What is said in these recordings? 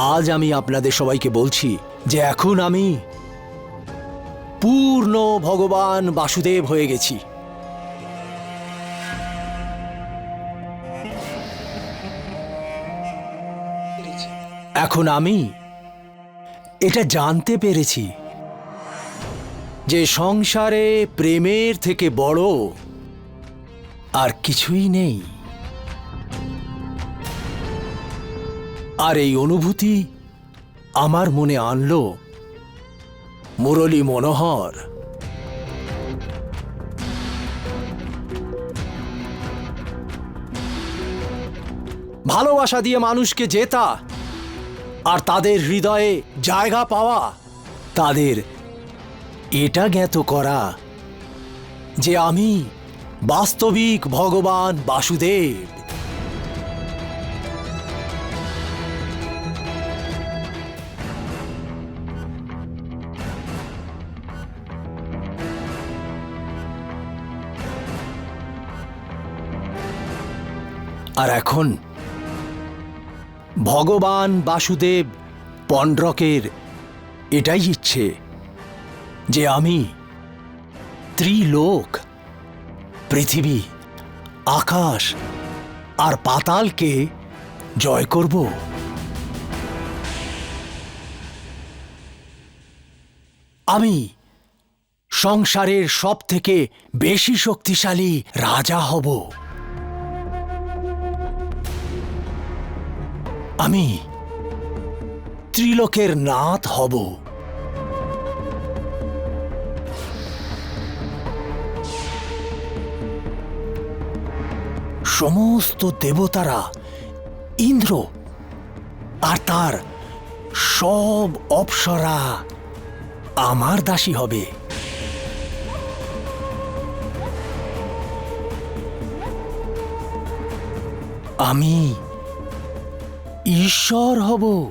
আজ আমি আপনাদের সবাইকে বলছি যে এখন আমি পূর্ণ ভগবান বাসুদেব হয়ে গেছি। এখন আমি এটা জানতে পেরেছি যে সংসারে প্রেমের থেকে বড় আর কিছুই নেই। আর এই অনুভূতি আমার মনে আনলো মুরলী মনোহর। ভালোবাসা দিয়ে মানুষকে জেতা আর তাদের হৃদয়ে জায়গা পাওয়া, তাদের এটা জ্ঞাত করা যে আমি বাস্তবিক ভগবান বাসুদেব। আর এখন ভগবান বাসুদেব পন্ড্রকের এটাই ইচ্ছে যে আমি ত্রিলোক, পৃথিবী, আকাশ আর পাতালকে জয় করব। আমি সংসারের সব থেকে বেশি শক্তিশালী রাজা হব। আমি ত্রিলোকের নাথ হব। সমস্ত দেবতারা ইন্দ্র আর তার সব অপ্সরা আমার দাসী হবে। আমি ঈশ্বর হব।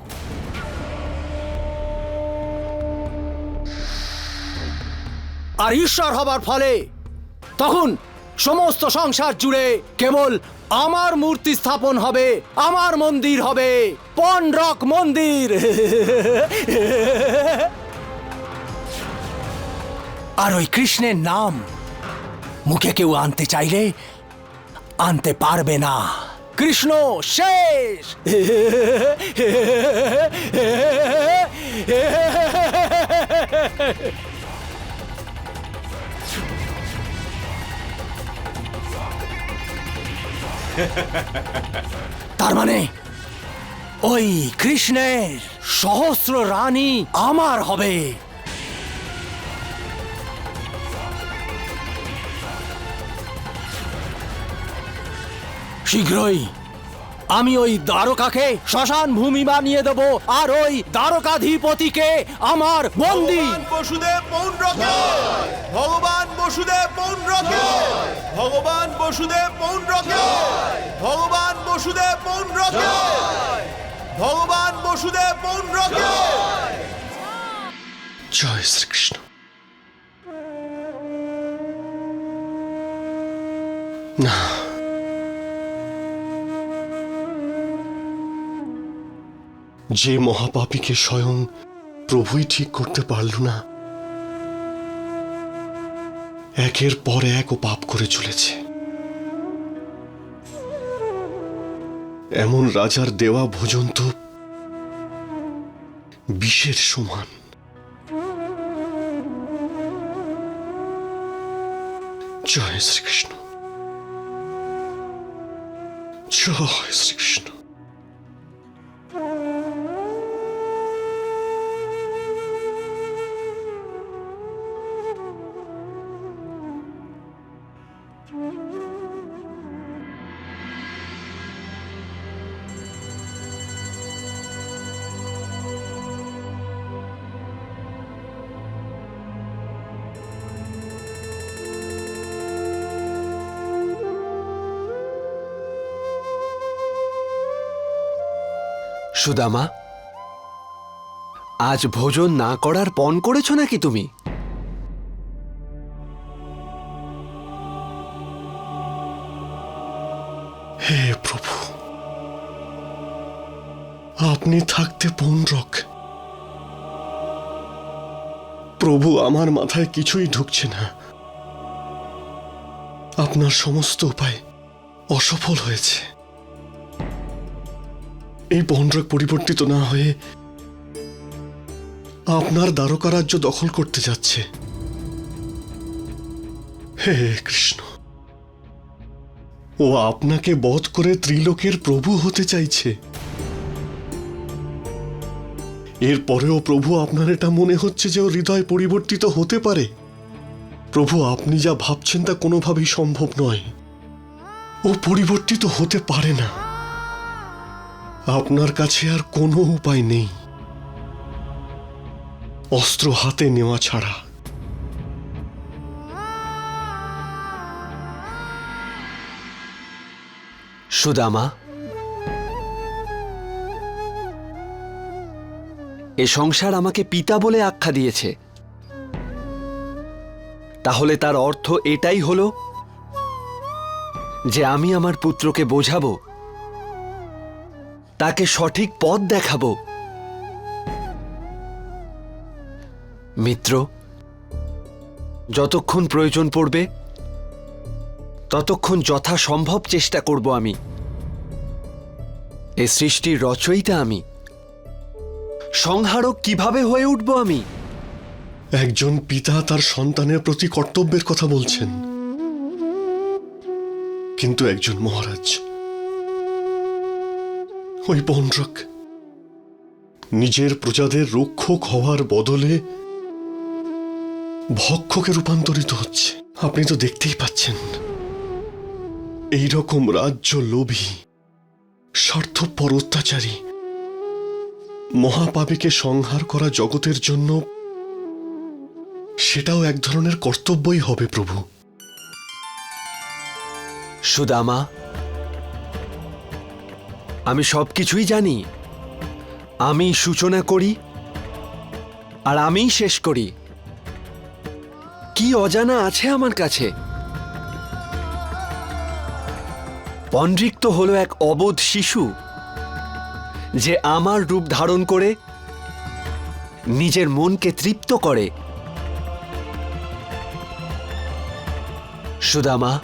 আর ঈশ্বর হবার ফলে তখন সমস্ত সংসার জুড়ে কেবল আমার মূর্তি স্থাপন হবে, আমার মন্দির হবে, পনরক মন্দির। আর ওই কৃষ্ণের নাম মুখে কেউ আনতে চাইলে আনতে পারবে না। কৃষ্ণ শেষ। তার মানে ওই কৃষ্ণের সহস্র রানী আমার হবে। শীঘ্রই। আমি ওই দ্বারকাকে শ্মশান ভূমি বানিয়ে দেব আর ওই দ্বারকাধিপতিকে আমার বন্দি। বসুদেব পৌণ্ড্রকে ভগবান বসুদেব পৌণ্ড্রকে ভগবান বসুদেব পৌণ্ড্রকে ভগবান বসুদেব পৌণ্ড্রকে ভগবান বসুদেব পৌণ্ড্রকে জয় শ্রীকৃষ্ণ। না। যে মহাপাপীকে স্বয়ং প্রভুই ঠিক করতে পারল না, একের পর এক ও পাপ করে চলেছে। এমন রাজার দেওয়া ভোজন তো বিষের সমান। জয় শ্রীকৃষ্ণ। জয় শ্রীকৃষ্ণ। সুদামা, আজ ভোজন না করার পণ করেছ নাকি তুমি? হে প্রভু, আপনি থাকতে পৌনরক। প্রভু আমার মাথায় কিছুই ঢুকছে না। আপনার সমস্ত উপায় অসফল হয়েছে। এই পৌনরক পরিবর্তিত না হয়ে আপনার দ্বারকা রাজ্য দখল করতে যাচ্ছে। হে কৃষ্ণ, ও আপনাকে বধ করে ত্রিলোকের প্রভু হতে চাইছে। এরপরেও প্রভু আপনার এটা মনে হচ্ছে যে ও হৃদয় পরিবর্তিত হতে পারে। প্রভু, আপনি যা ভাবছেন তা কোনোভাবেই সম্ভব নয়। ও পরিবর্তিত হতে পারে না। আপনার কাছে আর কোনো উপায় নেই। অস্ত্র হাতে নেওয়া ছাড়া। সুদামা, এ সংসার আমাকে পিতা বলে আখ্যা দিয়েছে। তাহলে তার অর্থ এটাই হলো যে আমি আমার পুত্রকে বোঝাবো তাকে সঠিক পথ দেখাব। মিত্র, যতক্ষণ প্রয়োজন পড়বে, ততক্ষণ যথাসম্ভব চেষ্টা করব আমি। এ সৃষ্টির রচয়িতা আমি। সংহারক কীভাবে হয়ে উঠব আমি? একজন পিতা তার সন্তানের প্রতি কর্তব্যের কথা বলছেন। কিন্তু একজন মহারাজ ওই পৌন্ড্রক নিজের প্রজাদের রক্ষক হওয়ার বদলে ভক্ষকে রূপান্তরিত হচ্ছে। আপনি তো দেখতেই পাচ্ছেন। এই রকম রাজ্য লোভী, স্বার্থপর অত্যাচারী, মহাপাপীকে সংহার করা জগতের জন্য সেটাও এক ধরনের কর্তব্যই হবে প্রভু। সুদামা আমি সব কিছুই জানি। আমি সূচনা করি আর আমিই শেষ করি। কি অজানা আছে আমার কাছে? পন্ড্রিক তো হলো এক অবোধ শিশু যে আমার রূপ ধারণ করে নিজের মনকে তৃপ্ত করে। সুদামা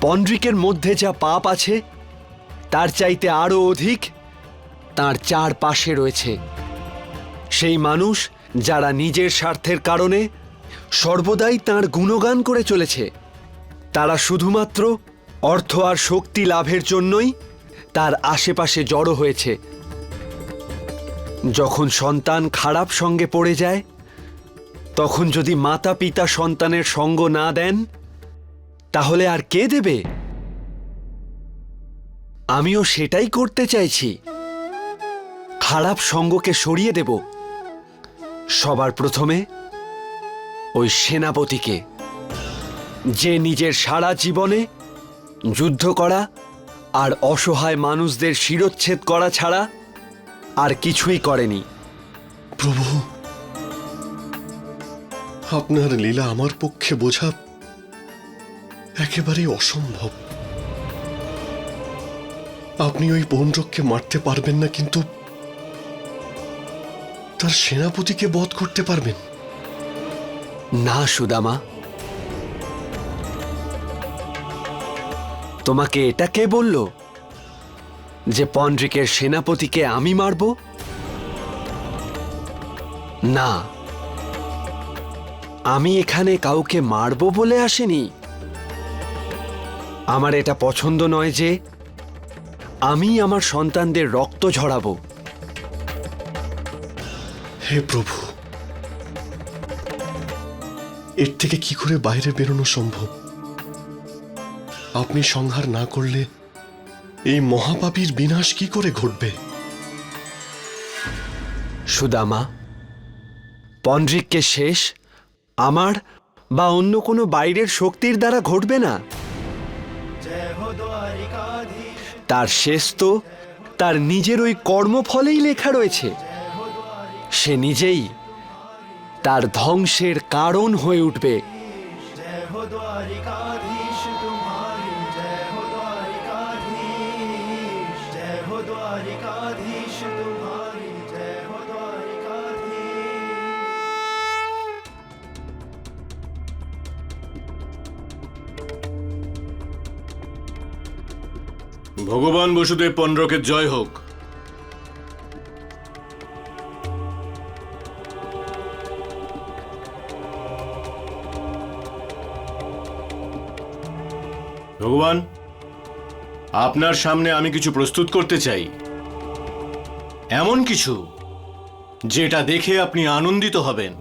পন্ড্রিকের মধ্যে যা পাপ আছে তার চাইতে আরও অধিক তার চার পাশে রয়েছে সেই মানুষ যারা নিজের স্বার্থের কারণে সর্বদাই তার গুণগান করে চলেছে। তারা শুধুমাত্র অর্থ আর শক্তি লাভের জন্যই তার আশেপাশে জড়ো হয়েছে। যখন সন্তান খারাপ সঙ্গে পড়ে যায়, তখন যদি মাতা পিতা সন্তানের সঙ্গ না দেন, তাহলে আর কে দেবে? আমিও সেটাই করতে চাইছি। খারাপ সঙ্গকে সরিয়ে দেব। সবার প্রথমে ওই সেনাপতিকে। যে নিজের সারা জীবনে যুদ্ধ করা আর অসহায় মানুষদের শিরচ্ছেদ করা ছাড়া আর কিছুই করেনি। প্রভু, আপনার লীলা আমার পক্ষে বোঝা একেবারেই অসম্ভব। আপনি ওই পৌণ্ড্রককে মারতে পারবেন না, কিন্তু তার সেনাপতিকে বধ করতে পারবেন। না, সুদামা। তোমাকে এটা কে বলল? যে পন্ড্রিকের সেনাপতিকে আমি মারব? না। আমি এখানে কাউকে মারব বলে আসেনি। আমার এটা পছন্দ নয় যে আমি আমার সন্তানদের রক্ত ঝরাবো। হে প্রভু এর থেকে কি করে বাইরে বেরোনো সম্ভব? আপনি সংহার না করলে এই মহাপাপীর বিনাশ কি করে ঘটবে? সুদামা পন্ড্রিককে শেষ আমার বা অন্য কোনো বাইরের শক্তির দ্বারা ঘটবে না? তার শেষ তো তার নিজের ওই কর্মফলেই লেখা রয়েছে। সে নিজেই তার ধ্বংসের কারণ হয়ে উঠবে। ভগবান বসুদেব পন্ডরকের জয় হোক। ভগবান, আপনার সামনে আমি কিছু প্রস্তুত করতে চাই। এমন কিছু যেটা দেখে আপনি আনন্দিত হবেন।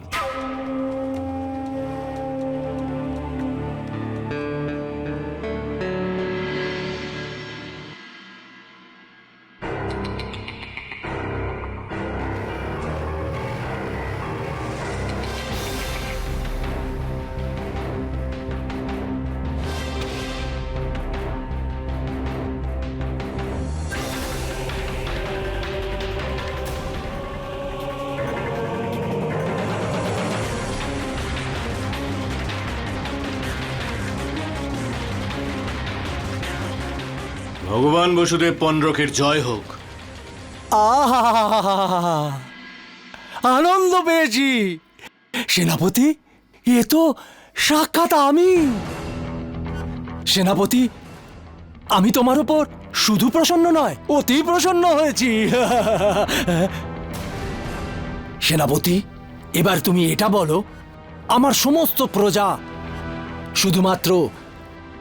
ভগবান বসুদেব পন্ডরকের জয় হোক। আহা! আনন্দ পেয়েছি। সেনাপতি এ তো সাক্ষাৎ আমি। সেনাপতি আমি তোমার উপর শুধু প্রসন্ন নয় অতি প্রসন্ন হয়েছি। সেনাপতি এবার তুমি এটা বলো আমার সমস্ত প্রজা শুধুমাত্র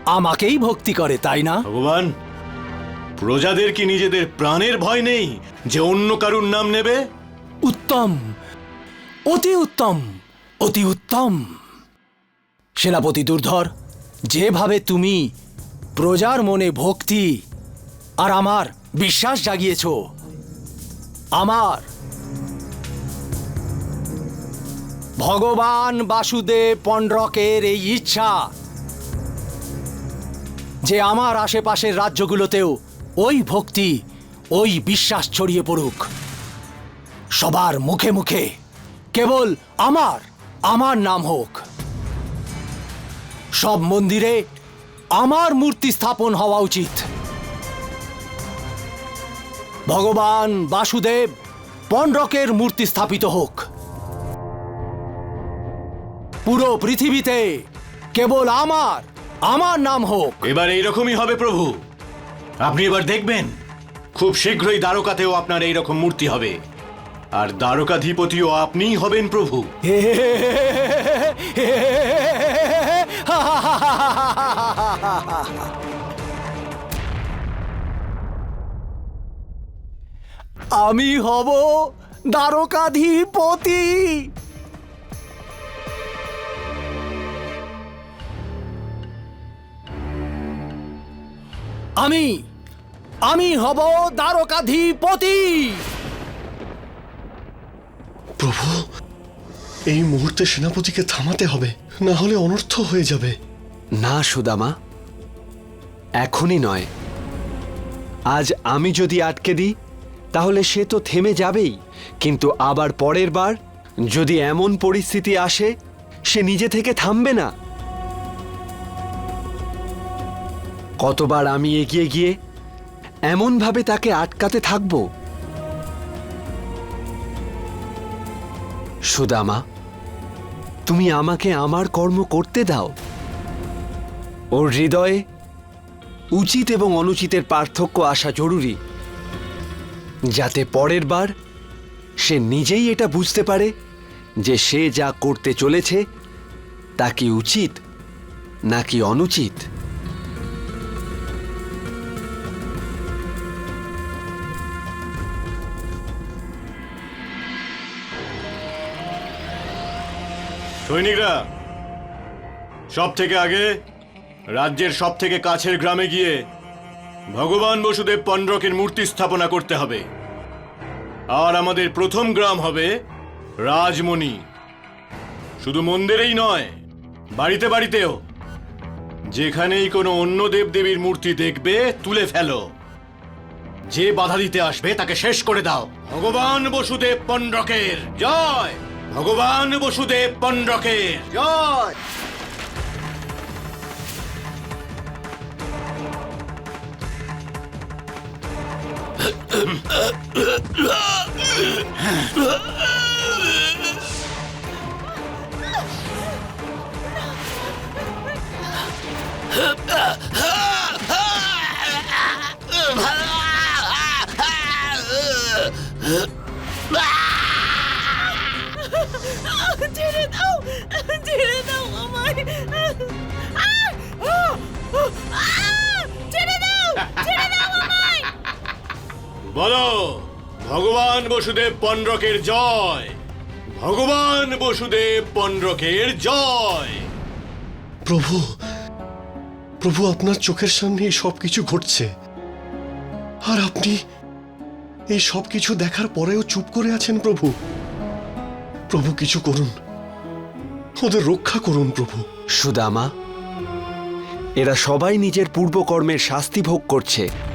আমাকেই ভক্তি করে তাই না? ভগবান প্রজাদের কি নিজেদের প্রাণের ভয় নেই যে অন্য কারুর নাম নেবে? উত্তম। অতি উত্তম। অতি উত্তম। সেনাপতি দুর্ধর, যেভাবে তুমি প্রজার মনে ভক্তি আর আমার বিশ্বাস জাগিয়েছ, আমার ভগবান বাসুদেব পণ্ডরকের এই ইচ্ছা যে আমার আশেপাশের রাজ্যগুলোতেও ওই ভক্তি, ওই বিশ্বাস ছড়িয়ে পড়ুক। সবার মুখে মুখে, কেবল আমার আমার নাম হোক। সব মন্দিরে আমার মূর্তি স্থাপন হওয়া উচিত। ভগবান বাসুদেব পণ্ডকের মূর্তি স্থাপিত হোক। পুরো পৃথিবীতে কেবল আমার আমার নাম হোক। এবার এইরকমই হবে প্রভু। আপনি এবার দেখবেন, খুব শীঘ্রই দ্বারকাতেও আপনার এইরকম মূর্তি হবে। আর দ্বারকাধিপতিও আপনিই হবেন প্রভু। আমি হব দ্বারকাধিপতি। আমি আমি হব দ্বারকাধিপতি। প্রভু এই মুহূর্তে সেনাপতিকে থামাতে হবে না হলে অনর্থ হয়ে যাবে। না সুদামা এখনই নয়। আজ আমি যদি আটকে দিই তাহলে সে তো থেমে যাবেই। কিন্তু আবার পরের বার যদি এমন পরিস্থিতি আসে সে নিজে থেকে থামবে না। কতবার আমি এগিয়ে গিয়ে এমনভাবে তাকে আটকাতে থাকব? সুদামা, তুমি আমাকে আমার কর্ম করতে দাও। ওর হৃদয়ে উচিত এবং অনুচিতের পার্থক্য আসা জরুরি, যাতে পরের বার সে নিজেই এটা বুঝতে পারে যে সে যা করতে চলেছে তা কি উচিত নাকি অনুচিত। সৈনিকরা সব থেকে আগে রাজ্যের সব থেকে কাছের গ্রামে গিয়ে ভগবান বসুদেব পণ্ডরকের মূর্তি স্থাপনা করতে হবে। আর আমাদের প্রথম গ্রাম হবে রাজমণি। শুধু মন্দিরেই নয়, বাড়িতে বাড়িতেও। যেখানেই কোনো অন্য দেবদেবীর মূর্তি দেখবে, তুলে ফেলো। যে বাধা দিতে আসবে, তাকে শেষ করে দাও। ভগবান বসুদেব পণ্ডরকের। জয়! ভগবান বসুদেব পণ্ডকে। জয়! বলো ভগবান বসুদেব পন্ড্রকের জয়। ভগবান বসুদেব পন্ড্রকের জয়। প্রভু প্রভু আপনার চোখের সামনে এই সব কিছু ঘটছে। আর আপনি এই সব কিছু দেখার পরেও চুপ করে আছেন প্রভু। প্রভু কিছু করুন। ওদের রক্ষা করুন প্রভু। সুদামা এরা সবাই নিজের পূর্বকর্মের শাস্তি ভোগ করছে।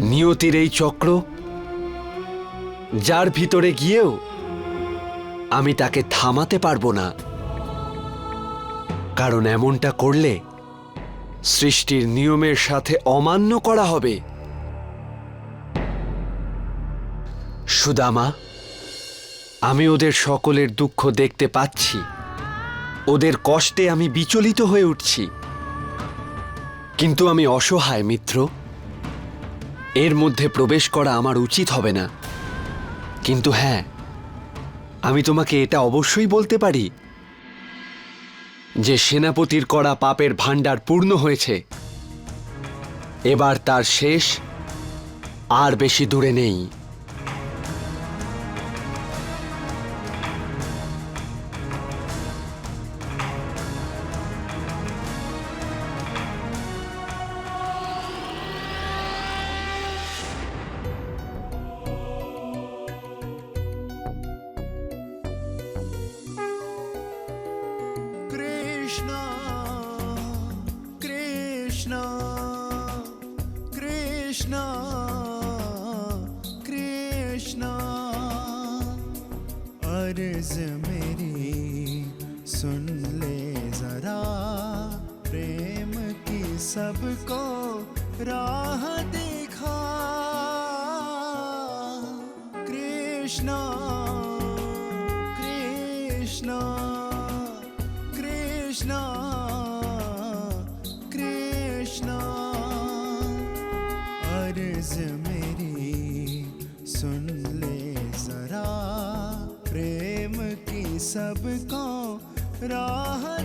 নিয়তির এই চক্র, যার ভিতরে গিয়েও আমি তাকে থামাতে পারব না। কারণ এমনটা করলে সৃষ্টির নিয়মের সাথে অমান্য করা হবে। সুদামা, আমি ওদের সকলের দুঃখ দেখতে পাচ্ছি। ওদের কষ্টে আমি বিচলিত হয়ে উঠছি। কিন্তু আমি অসহায়, মিত্র। এর মধ্যে প্রবেশ করা আমার উচিত হবে না। কিন্তু হ্যাঁ আমি তোমাকে এটা অবশ্যই বলতে পারি যে সেনাপতির করা পাপের ভাণ্ডার পূর্ণ হয়েছে। এবার তার শেষ আর বেশি দূরে নেই। कृष्णा कृष्णा कृष्णा। अर्ज़ मेरी सुन ले जरा प्रेम की सबको राह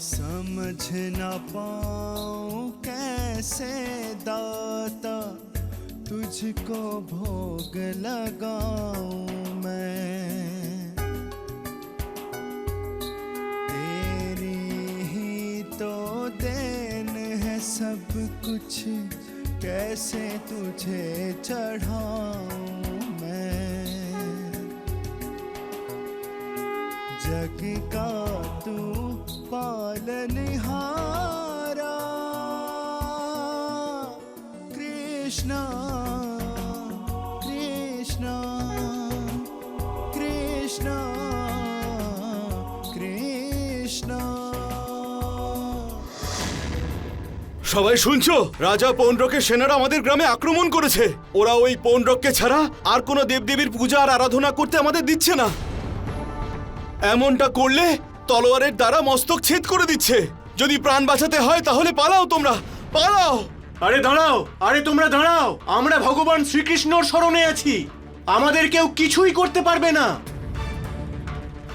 समझ न पाऊँ कैसे दाता तुझको भोग लगाऊँ मैं। कुछ कैसे तुझे चढ़ाऊं मैं? जग का तू पालनहारा कृष्णा कृष्णा সবাই শুনছো? রাজা পৌণ্ড্রকের সেনারা আমাদের গ্রামে আক্রমণ করেছে। ওরা ওই পৌণ্ড্রককে ছাড়া আর কোনো দেবদেবীর পূজা আর আরাধনা করতে আমাদের দিচ্ছে না। এমনটা করলে তলোয়ারের দ্বারা মস্তক ছেদ করে দিচ্ছে। যদি প্রাণ বাঁচাতে হয় তাহলে পালাও তোমরা। পালাও! আরে দাঁড়াও! আরে তোমরা দাঁড়াও! আমরা ভগবান শ্রীকৃষ্ণর স্মরণে আছি। আমাদের কেউ কিছুই করতে পারবে না।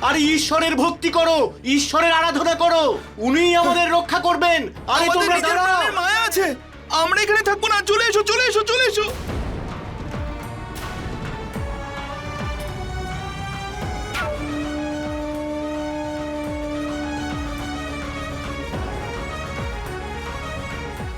আরে ঈশ্বরের ভক্তি করো ঈশ্বরের আরাধনা করো। উনিই আমাদের রক্ষা করবেন। আরে তোমরা দাঁড়াও। মায়া আছে। আমরা এখানে থাকব না। চলে এসো চলে এসো চলে এসো।